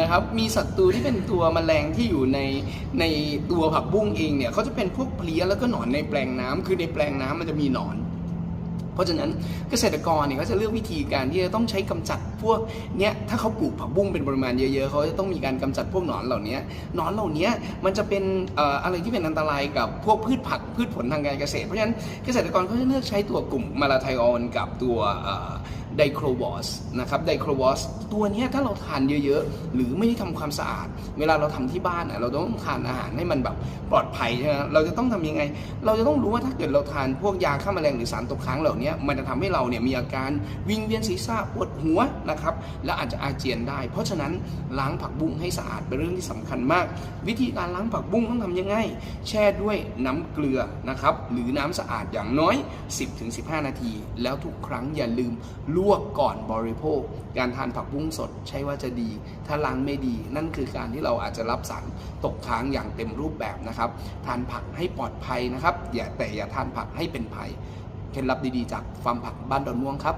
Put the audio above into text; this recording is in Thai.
นะครับ มีศัตรูที่เป็นตัวแมลงที่อยู่ในในตัวผักบุ้งเองเนี่ยเขาจะเป็นพวกเพลี้ยแล้วก็หนอนในแปลงน้ำคือในแปลงน้ำมันจะมีหนอน เพราะฉะนั้นเกษตรกรเนี่ยเขาจะเลือกวิธีการที่จะต้องใช้กำจัดพวกเนี้ยถ้าเขาปลูกผักบุ้งเป็นปริมาณเยอะๆเขาจะต้องมีการกำจัดพวกหนอนเหล่านี้หนอนเหล่านี้มันจะเป็นอะไรที่เป็นอันตรายกับพวกพืชผักพืชผลทางการเกษตร เพราะฉะนั้นเกษตรกรเขาจะเลือกใช้ตัวกลุ่มมาลาไทออนกับตัว ไดโครวอสนะครับไดโครวอสตัวนี้ถ้าเราทานเยอะๆ หรือไม่ได้ทำความสะอาด เวลาเราทำที่บ้านเราต้องทานอาหารให้มันแบบปลอดภัยใช่ไหมเราจะต้องทำยังไง เราจะต้องรู้ว่าถ้าเกิดเราทานพวกยาฆ่าแมลงหรือสารตกค้างเหล่านี้มันจะทำให้เราเนี่ยมีอาการวิงเวียนศีรษะปวดหัวนะครับและอาจจะอาเจียนได้ เพราะฉะนั้นล้างผักบุ้งให้สะอาดเป็นเรื่องที่สำคัญมาก วิธีการล้างผักบุ้งต้องทำยังไง แช่ด้วยน้ำเกลือนะครับหรือน้ำสะอาดอย่างน้อย 10-15 นาที แล้วทุกครั้งอย่าลืมลวกก่อนบริโภค การทานผักบุ้งสดใช่ว่าจะดี ถ้าล้างไม่ดี นั่นคือการที่เราอาจจะรับสารตกค้างอย่างเต็มรูปแบบนะครับ ทานผักให้ปลอดภัยนะครับ อย่าแต่อย่าทานผักให้เป็นภัย เคล็ดลับดีๆ จากฟาร์มผักบ้านดอนม่วงครับ